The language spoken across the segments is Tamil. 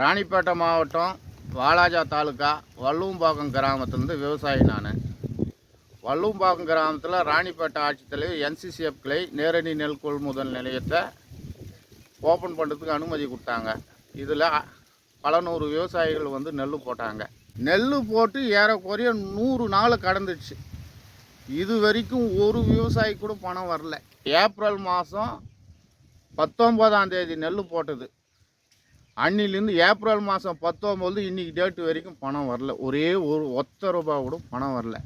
ராணிப்பேட்டை மாவட்டம் வாலாஜா தாலுக்கா வள்ளுவம்பாக்கம் கிராமத்துலேருந்து விவசாயி நான். வள்ளுவம்பாக்கம் கிராமத்தில் ராணிப்பேட்டை ஆட்சித்தலைவர் என்சிசிஎஃப் கிளை நேரடி நெல் கொள்முதல் நிலையத்தை ஓப்பன் பண்ணுறதுக்கு அனுமதி கொடுத்தாங்க. இதில் பல நூறு விவசாயிகள் வந்து நெல் போட்டாங்க. நெல் போட்டு ஏறக்குறைய நூறு நாள் கடந்துடுச்சு இது வரைக்கும் ஒரு விவசாயி கூட பணம் வரல. ஏப்ரல் மாதம் பத்தொம்போதாம் தேதி நெல் போட்டது. அன்னிலேருந்து ஏப்ரல் மாதம் பத்தொம்போது இன்னைக்கு டேட்டு வரைக்கும் பணம் வரல. ஒரே ஒரு ஒத்த ரூபா கூட பணம் வரல.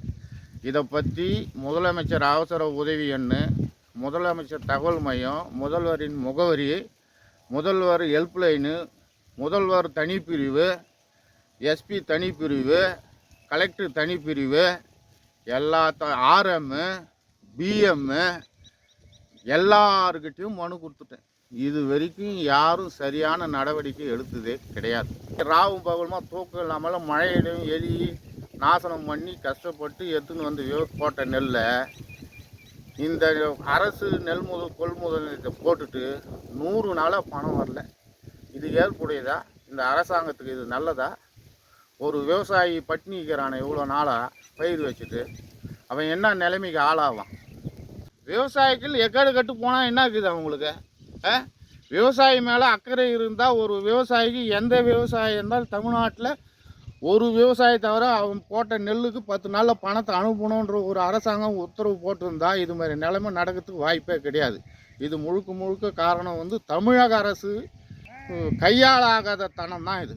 இதை பற்றி முதலமைச்சர் அவசர உதவி எண்ணு முதலமைச்சர் தகவல் மையம் முதல்வரின் முகவரி முதல்வர் ஹெல்ப்லைனு முதல்வர் தனிப்பிரிவு எஸ்பி தனிப்பிரிவு கலெக்டர் தனிப்பிரிவு எல்லா ஆர்எம்மு பிஎம்மு எல்லாருக்கிட்டையும் மனு கொடுத்துட்டேன். இது வரைக்கும் யாரும் சரியான நடவடிக்கை எடுத்ததே கிடையாது. ராவும் பகலுமா தூக்கம் இல்லாமல் மழையிலையும் எலி நாசனம் பண்ணி கஷ்டப்பட்டு எடுத்துன்னு வந்து போட்ட நெல்லை இந்த அரசு நெல் முதல் கொள்முதல் நிலையத்தை போட்டுட்டு நூறு நாளாக பணம் வரல. இது ஏற்புடையதா? இந்த அரசாங்கத்துக்கு இது நல்லதா? ஒரு விவசாயி பட்டினிக்கிறான இவ்வளோ நாளாக பயிர் வச்சுட்டு அவன் என்ன நிலைமைக்கு ஆளாவான்? விவசாயிகள் எக்காடு கட்டு போனால் என்ன இருக்குது அவங்களுக்கு? விவசாயி மேலே அக்கறை இருந்தால் ஒரு விவசாயிக்கு எந்த விவசாயி இருந்தாலும் தமிழ்நாட்டில் ஒரு விவசாயி தவிர அவன் போட்ட நெல்லுக்கு பத்து நாளில் பணத்தை அனுப்பணுன்ற ஒரு அரசாங்கம் உத்தரவு போட்டிருந்தா இது மாதிரி நிலைமை நடக்கிறதுக்கு வாய்ப்பே கிடையாது. இது முழுக்க முழுக்க காரணம் வந்து தமிழக அரசு கையாளாகாத தனம் தான் இது.